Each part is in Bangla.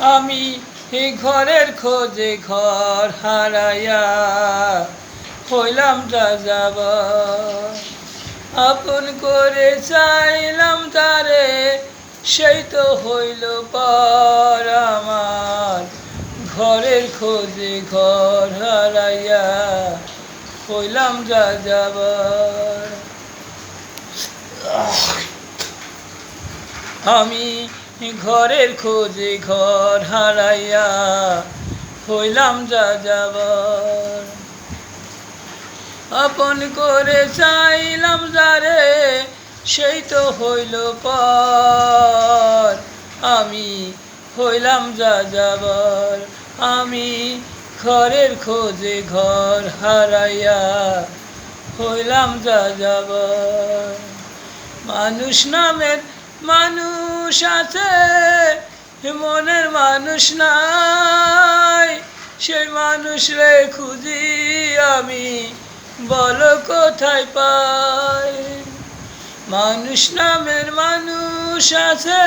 আমি ঘরের খোঁজে ঘর হারাইয়া হইলাম যা যাব আপন করে চাইলাম তারে, সেই তো হইল পর আমার। ঘরের খোঁজে ঘর হারাইয়া হইলাম যা যাবার আমি ঘরের খোঁজে ঘর হারাইয়া হইলাম যা যাবার। আপন করে চাইলাম যারে, সেই তো হইল পর। আমি হইলাম যা যাবার। আমি ঘরের খোঁজে ঘর হারাইয়া হইলাম যা যাবার। মানুষ নামের মানুষ আছে, মনের মানুষ নাই। সেই মানুষ রে খুঁজি আমি, বলো কোথায় পাই? মানুষ নামের মানুষ আছে,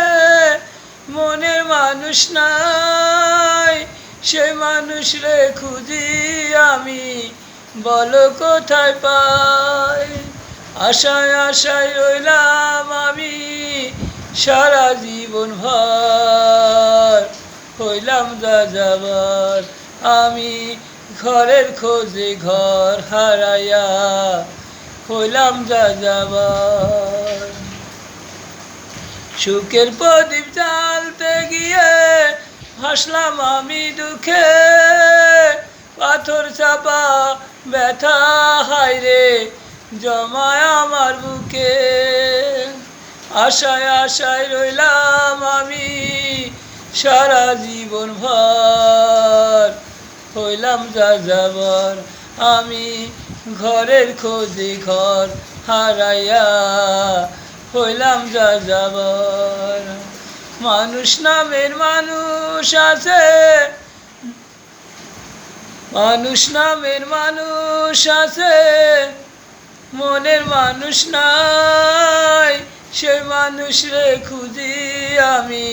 মনের মানুষ নাই। সেই মানুষ রে খুঁজি আমি, বলো কোথায় পাই? আশায় আশায় রইলাম আমি সারা জীবন ভর। হইলাম যা যাবার আমি ঘরের খোঁজে ঘর হারাইয়া হইলাম যা যাবার সুখের প্রদীপ জ্বালতে গিয়ে হাসলাম আমি দুঃখে, পাথর চাপা ব্যথা হাইরে জমায় আমার বুকে, আশায় আশায় রইলাম আমি সারা জীবন ভর। হইলাম যা যাবার, আমি ঘরের খোঁজে ঘর হারাইয়া। হইলাম যা যাবার, মানুষ নামের মানুষ আছে। মানুষ নামের মানুষ আছে। মনের মানুষ নাই সেই মানুষ রে খুঁজি আমি,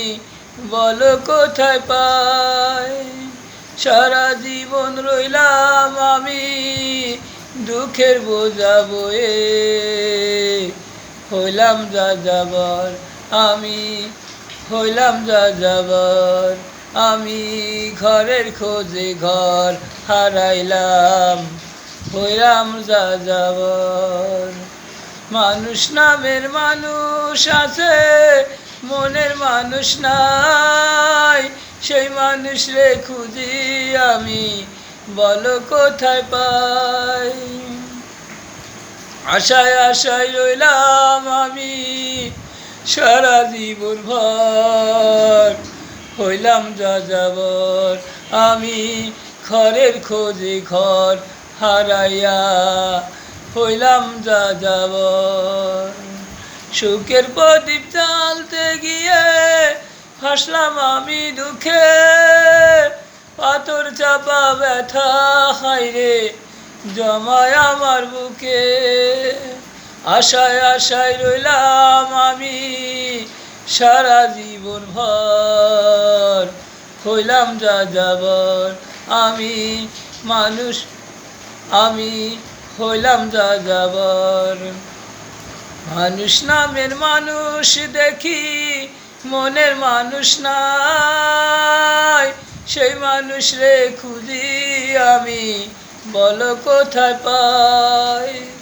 বলো কোথায় পাই? সারা জীবন রইলাম আমি, দুঃখের বোঝা বয়ে, হইলাম যা যাবার আমি, হইলাম যা যাবার আমি, ঘরের খোঁজে ঘর হারাইলাম। হইলাম যা যাবার মানুষ নামের মানুষ আছে, মনের মানুষ নাই। সেই মানুষ রে খুঁজি আমি, বলো কোথায় পাই? আশায় আশায় রইলাম আমি, সারা জীবন ভর। হইলাম যা যাবর আমি ঘরের খোঁজে ঘর হারাইয়া হইলাম যা যাবর সুখের প্রদীপ চালতে গিয়ে হাসলাম আমি দুঃখে। পাথর চাপা ব্যথা হাইরে জমায় আমার বুকে। আশায় আশায় রইলাম আমি সারা জীবন ভর। হইলাম যা যাবর আমি মানুষ আমি হইলাম যা যাবর মানুষ নামের মানুষ দেখি, মনের মানুষ নাই। সেই মানুষ রে খুঁজি আমি, বলো কোথায় পাই?